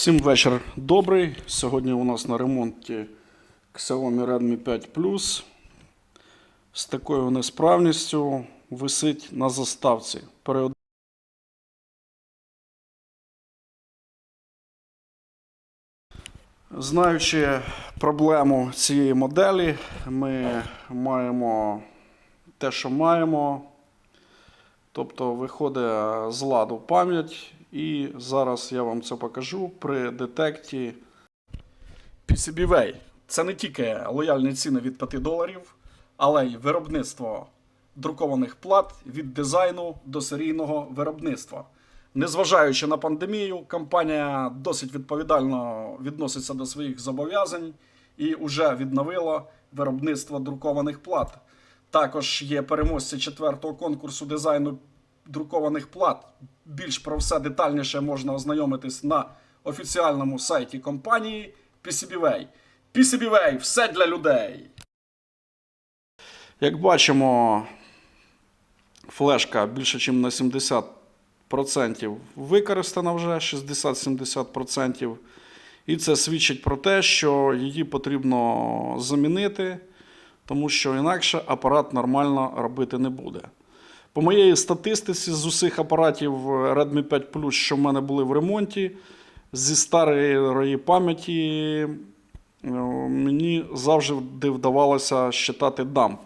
Всім вечір добрий. Сьогодні у нас на ремонті Xiaomi Redmi 5 Plus. З такою несправністю висить на заставці. Період... Знаючи проблему цієї моделі, ми маємо те, що маємо. Тобто виходить з ладу пам'ять, і зараз я вам це покажу при детекті PCBWay. Це не тільки лояльні ціни від 5 доларів, але й виробництво друкованих плат від дизайну до серійного виробництва. Незважаючи на пандемію, компанія досить відповідально відноситься до своїх зобов'язань і вже відновила виробництво друкованих плат. Також є переможці четвертого конкурсу дизайну друкованих плат. Більш про все детальніше можна ознайомитись на офіціальному сайті компанії PCBWay. PCBWay – все для людей. Як бачимо, флешка більше, ніж на 70% використана вже 60-70%. І це свідчить про те, що її потрібно замінити, тому що інакше апарат нормально робити не буде. По моєї статистиці, з усіх апаратів Redmi 5 Plus, що в мене були в ремонті, зі старої пам'яті е, мені завжди вдавалося щитати дамп.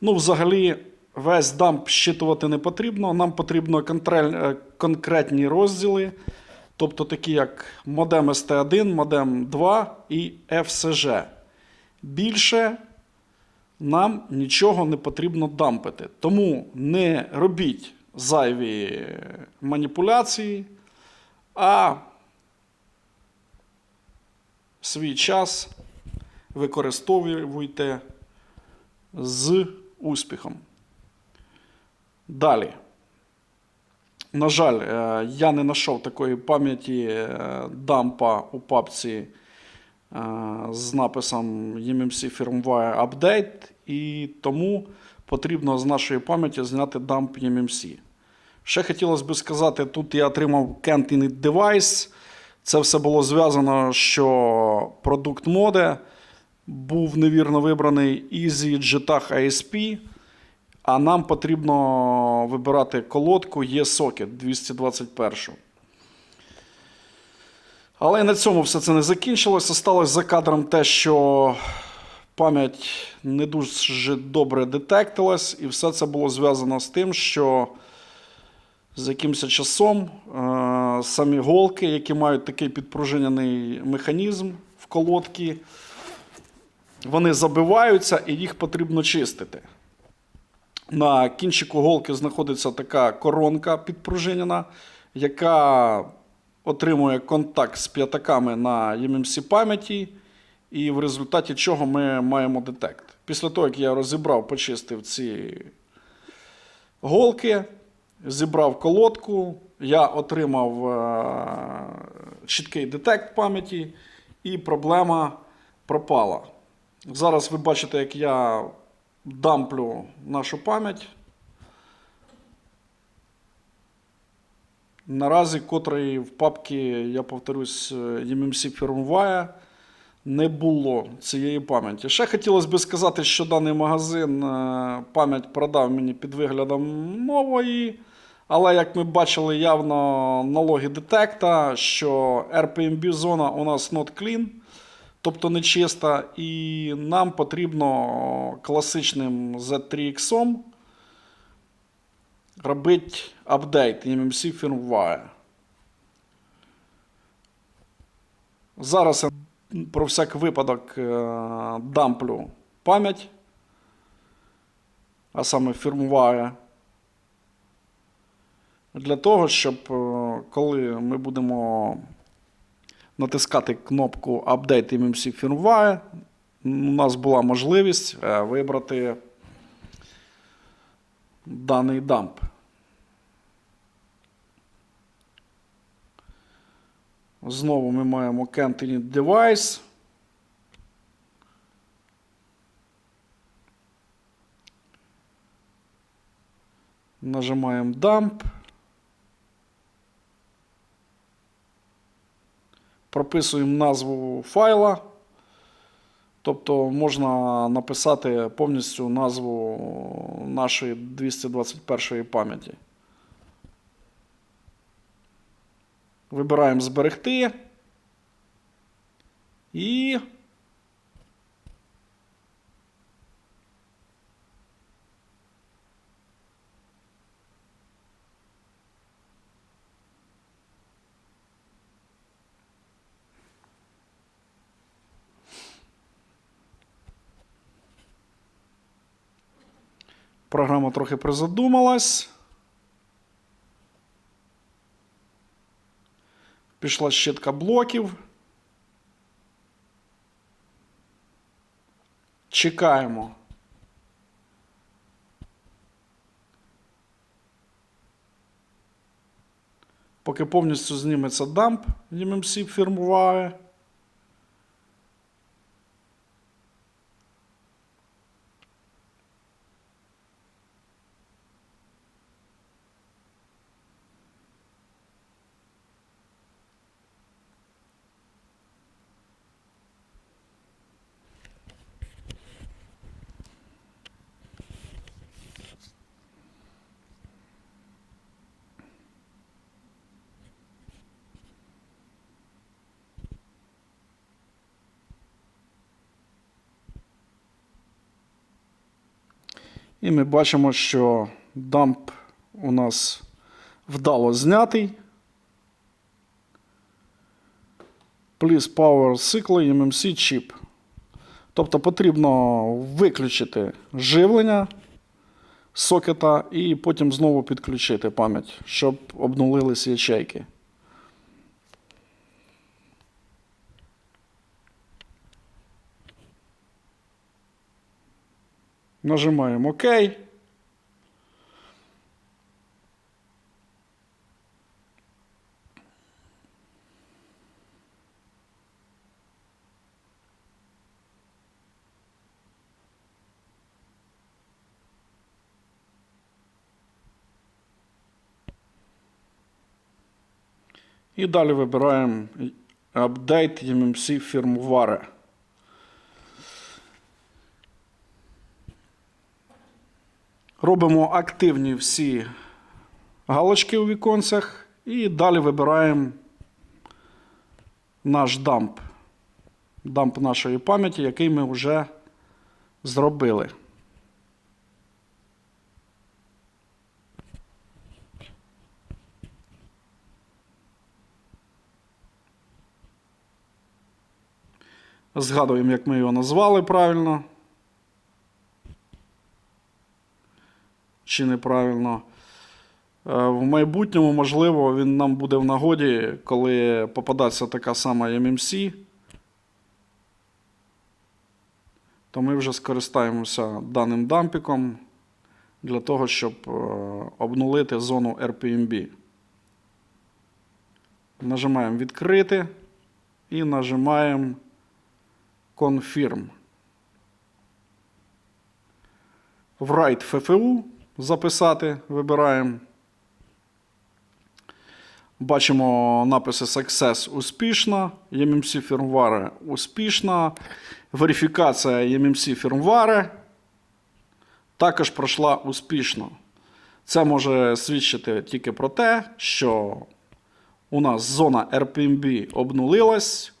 Ну, взагалі, весь дамп щитувати не потрібно. Нам потрібно е, конкретні розділи, тобто такі як модем ST1, модем 2 і FSG. Більше нам нічого не потрібно дампити. Тому не робіть зайві маніпуляції, а свій час використовуйте з успіхом. Далі. На жаль, е, я не знайшов такої пам'яті е, дампа у папці е, з написом EMMC Firmware Update, і тому потрібно з нашої пам'яті зняти дамп EMMC. Ще хотілося б сказати, тут я отримав Can't Init Device. Це все було зв'язано, що продукт моде був невірно вибраний Easy Jetach ISP, а нам потрібно вибирати колодку E-Socket 221. Але на цьому все це не закінчилося. Сталося за кадром те, що пам'ять не дуже добре детектилась, і все це було зв'язано з тим, що з якимось часом е, самі голки, які мають такий підпружинений механізм в колодці, вони забиваються і їх потрібно чистити. На кінчику голки знаходиться така коронка підпружинена, яка отримує контакт з п'ятаками на EMMC пам'яті, і в результаті чого ми маємо детект. Після того, як я розібрав, почистив ці голки, зібрав колодку, я отримав е, чіткий детект пам'яті, і проблема пропала. Зараз ви бачите, як я дамплю нашу пам'ять. Наразі, котрої в папці, я повторюсь, EMMC Firmware не було цієї пам'яті. Ще хотілося б сказати, що даний магазин е, пам'ять продав мені під виглядом нової. Але, як ми бачили, явно налоги детекта, що RPMB зона у нас not clean, тобто нечиста, і нам потрібно класичним Z3X робити апдейт EMMC firmware. Зараз я про всяк випадок е, дамплю пам'ять, а саме firmware. Для того, щоб е, коли ми будемо натискати кнопку Update MMC Firmware, у нас була можливість е, вибрати даний дамп. Знову ми маємо Can't Init Device. Нажимаємо Dump. прописуємо назву файла. Тобто можна написати повністю назву нашої 221 пам'яті. Вибираємо зберегти. І програма трохи призадумалась. Пішла щитка блоків. Чекаємо. Поки повністю зніметься дамп, MMC фірмуває. І ми бачимо, що дамп у нас вдало знятий. Please power cycle MMC chip. Тобто потрібно виключити живлення сокета і потім знову підключити пам'ять, щоб обнулились ячейки. Нажимаємо ОК. І далі вибираємо Update MMC firmware. Робимо активні всі галочки у віконцях і далі вибираємо наш дамп. Дамп нашої пам'яті, який ми вже зробили. Згадуємо, як ми його назвали правильно. Чи неправильно. Е, В майбутньому, можливо, він нам буде в нагоді, коли попадеться така сама MMC. То ми вже скористаємося даним дампіком для того, щоб е, обнулити зону RPMB. Нажимаємо відкрити і нажимаємо Confirm. Write FFU записати вибираємо. Бачимо написи Success успішно, MMC firmware успішно, верифікація MMC firmware також пройшла успішно. Це може свідчити тільки про те, що у нас зона RPMB обнулилась,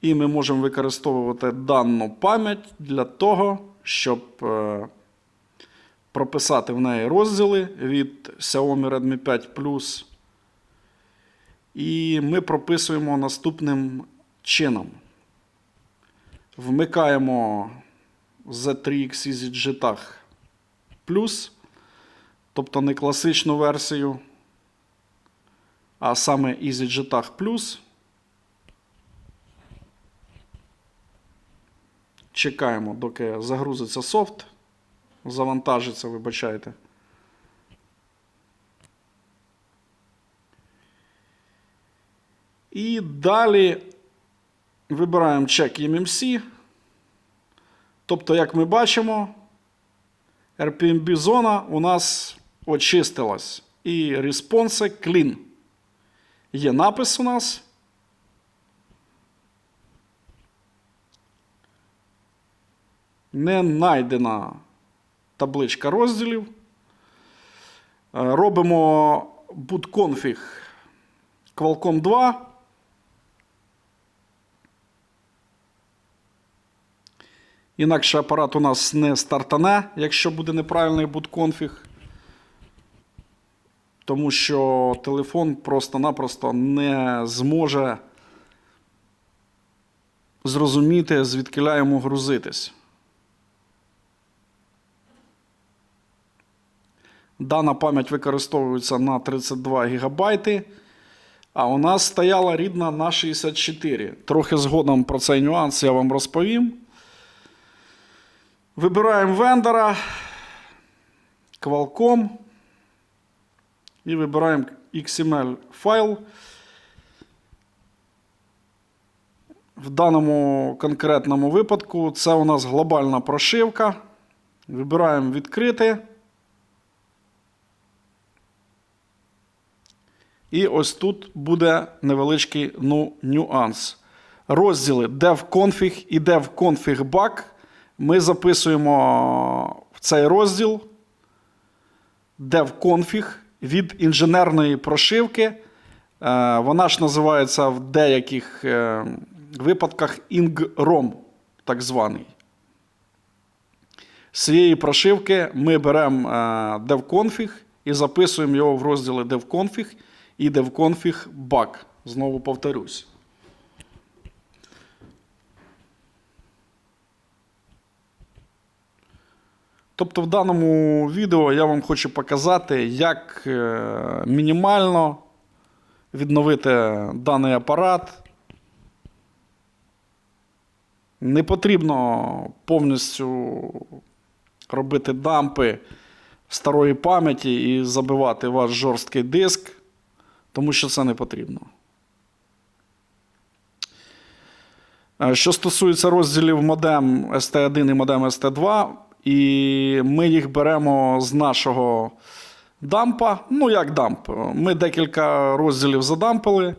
і ми можемо використовувати дану пам'ять для того, щоб е, прописати в неї розділи від Xiaomi Redmi 5 Plus. І ми прописуємо наступним чином. Вмикаємо Z3X EasyJetag Plus, тобто не класичну версію, а саме EasyJetag Plus. Чекаємо, доки загрузиться софт завантажиться, вибачайте. І далі вибираємо чек MMC. Тобто, як ми бачимо, RPMB зона у нас очистилась. І респонси clean. Є напис у нас. Не найдена табличка розділів. Е, Робимо bootconfig Qualcomm 2. Інакше апарат у нас не стартане, якщо буде неправильний бутконфіг. Тому що телефон просто-напросто не зможе зрозуміти, звідкиля йому грузитись. Дана пам'ять використовується на 32 ГБ, а у нас стояла рідна на 64. Трохи згодом про цей нюанс я вам розповім. Вибираємо вендора, Qualcomm і вибираємо XML файл. В даному конкретному випадку це у нас глобальна прошивка. Вибираємо відкрити. І ось тут буде невеличкий ну, нюанс. Розділи devconfig і devconfig-bug ми записуємо в цей розділ devconfig від інженерної прошивки. Е, Вона ж називається в деяких е, випадках ing-rom, так званий. З цієї прошивки ми беремо е, devconfig і записуємо його в розділи devconfig і devconfig-bug. Знову повторюсь. Тобто в даному відео я вам хочу показати, як е, мінімально відновити даний апарат. Не потрібно повністю робити дампи старої пам'яті і забивати ваш жорсткий диск, тому що це не потрібно. Е, Що стосується розділів модем ST1 і модем ST2, і ми їх беремо з нашого дампа. Ну, як дамп? Ми декілька розділів задампили.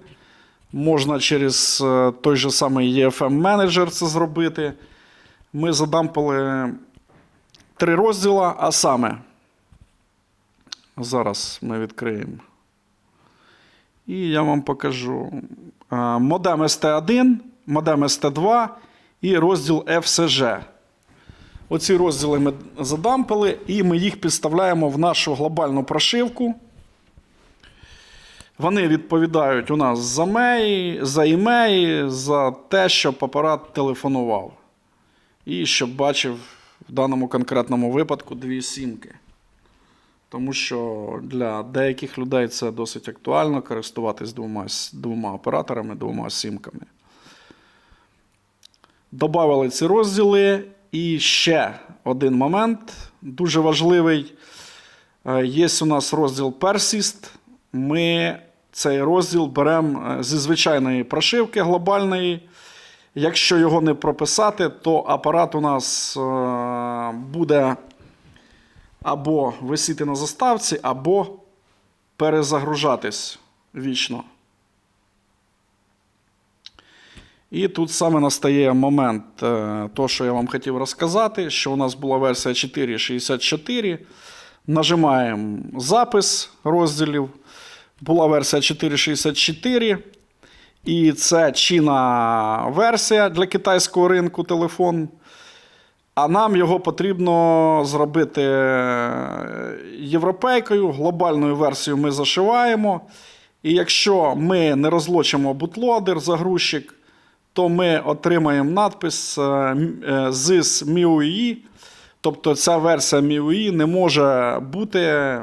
Можна через е, той же самий EFM менеджер це зробити. Ми задампили три розділа, а саме. Зараз ми відкриємо. І я вам покажу Е, модем ST1, модем ST2 і розділ FCG. Оці розділи ми задампили, і ми їх підставляємо в нашу глобальну прошивку. Вони відповідають у нас за меї, за імеї, за те, щоб апарат телефонував. І щоб бачив в даному конкретному випадку дві сімки. Тому що для деяких людей це досить актуально користуватись двома, двома операторами, двома сімками. Добавили ці розділи. І ще один момент дуже важливий. Е, Є у нас розділ Persist. Ми цей розділ беремо е, зі звичайної прошивки глобальної. Якщо його не прописати, то апарат у нас е, буде або висіти на заставці, або перезагружатись вічно. І тут саме настає момент, е, то, що я вам хотів розказати, що у нас була версія 4.64. Нажимаємо запис розділів. Була версія 4.64. І це чинна версія для китайського ринку телефон. А нам його потрібно зробити е, європейкою. Глобальною версією ми зашиваємо. І якщо ми не розлочимо бутлодер, загрузчик, то ми отримаємо надпис е, м- е, MIUI. Тобто ця версія MIUI не може бути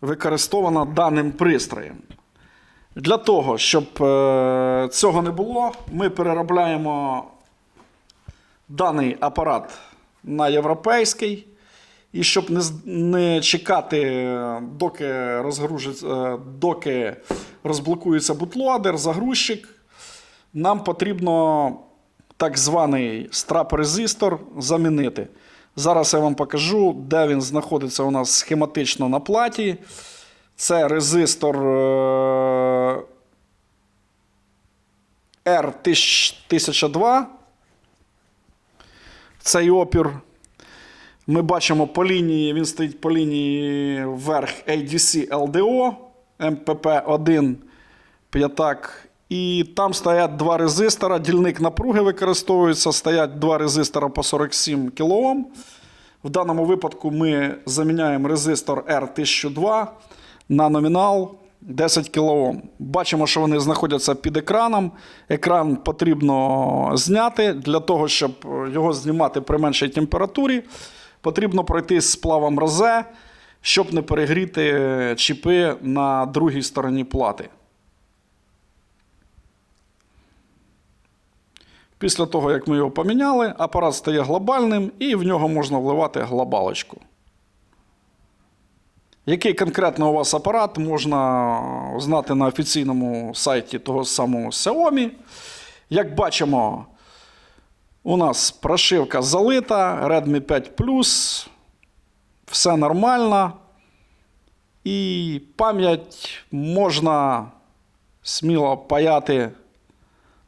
використована даним пристроєм. Для того, щоб е, цього не було, ми переробляємо даний апарат на європейський. І щоб не, не чекати, е, доки, е, доки розблокується бутлодер, загрузчик, нам потрібно так званий страп-резистор замінити. Зараз я вам покажу, де він знаходиться у нас схематично на платі. Це резистор е, R1002. Цей опір. Ми бачимо по лінії, він стоїть по лінії вверх ADC LDO, MPP1, п'ятак. І там стоять два резистора, дільник напруги використовується, стоять два резистора по 47 кОм. В даному випадку ми заміняємо резистор R1002 на номінал 10 кОм. Бачимо, що вони знаходяться під екраном. Екран потрібно зняти. Для того, щоб його знімати при меншій температурі, потрібно пройти з сплавом розе, щоб не перегріти чіпи на другій стороні плати. Після того, як ми його поміняли, апарат стає глобальним і в нього можна вливати глобалочку. Який конкретно у вас апарат, можна знати на офіційному сайті того самого Xiaomi. Як бачимо, у нас прошивка залита, Redmi 5 Plus, все нормально. І пам'ять можна сміло паяти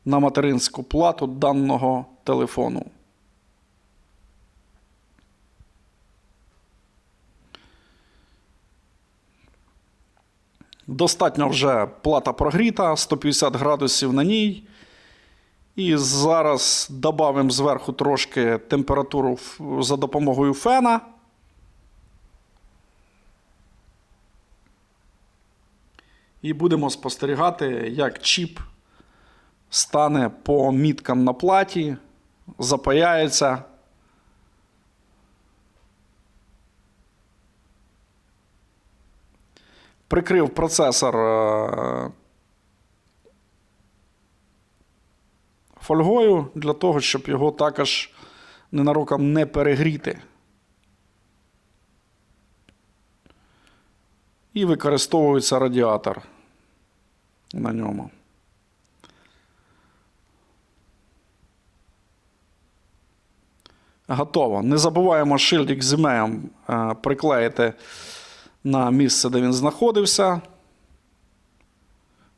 на материнську плату даного телефону. Достатньо вже плата прогріта, 150 градусів на ній. І зараз додамо зверху трошки температуру за допомогою фена. І будемо спостерігати, як чіп стане по міткам на платі, запаяється. Прикрив процесор е, фольгою для того, щоб його також ненароком не перегріти. І використовується радіатор на ньому. Готово. Не забуваємо шильдик з імеєм е, приклеїти на місце, де він знаходився.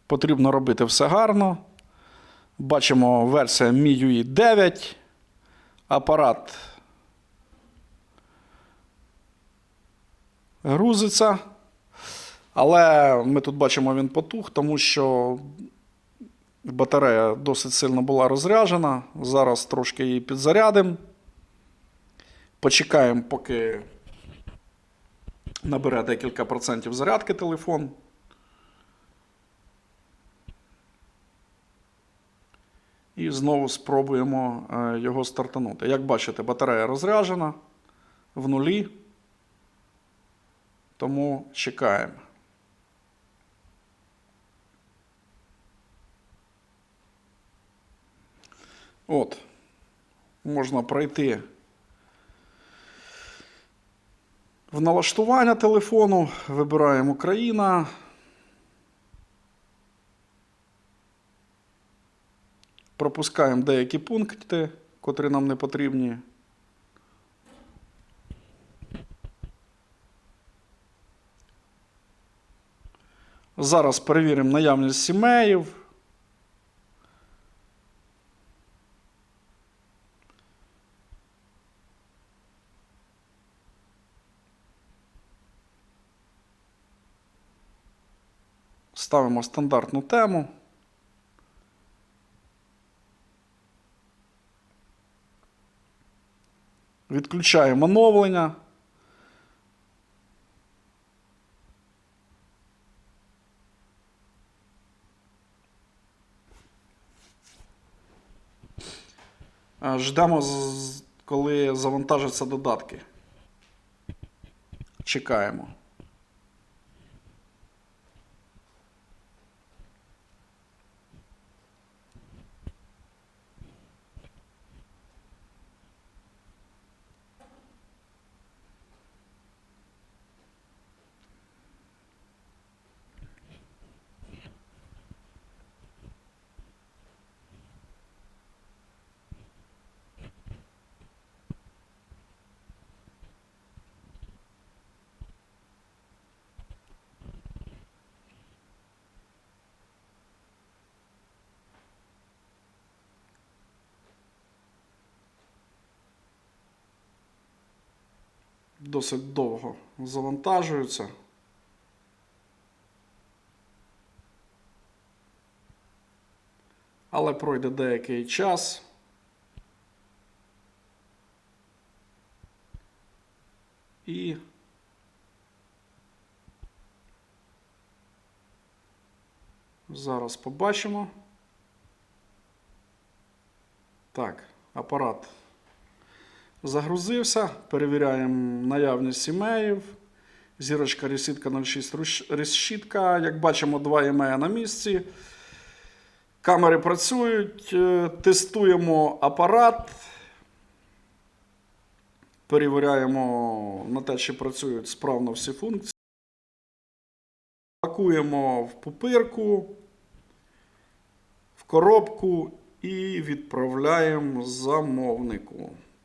Потрібно робити все гарно. Бачимо версія MIUI 9. Апарат грузиться. Але ми тут бачимо, він потух, тому що батарея досить сильно була розряджена. Зараз трошки її підзарядимо. Почекаємо, поки набере декілька процентів зарядки телефон. І знову спробуємо е, його стартанути. Як бачите, батарея розряджена в нулі. Тому чекаємо. От, можна пройти в налаштування телефону, вибираємо Україна. Пропускаємо деякі пункти, котрі нам не потрібні. Зараз перевіримо наявність сімеїв. Ставимо стандартну тему. Відключаємо оновлення. Е, Ждемо, коли завантажаться додатки. Чекаємо. Досить довго завантажуються. Але пройде деякий час. І зараз побачимо. Так, апарат загрузився. Перевіряємо наявність імеїв. Зірочка решітка 06 руш- решітка. Як бачимо, два імея на місці. Камери працюють. Е, Тестуємо апарат. Перевіряємо на те, чи працюють справно всі функції. Пакуємо в пупирку, в коробку і відправляємо замовнику.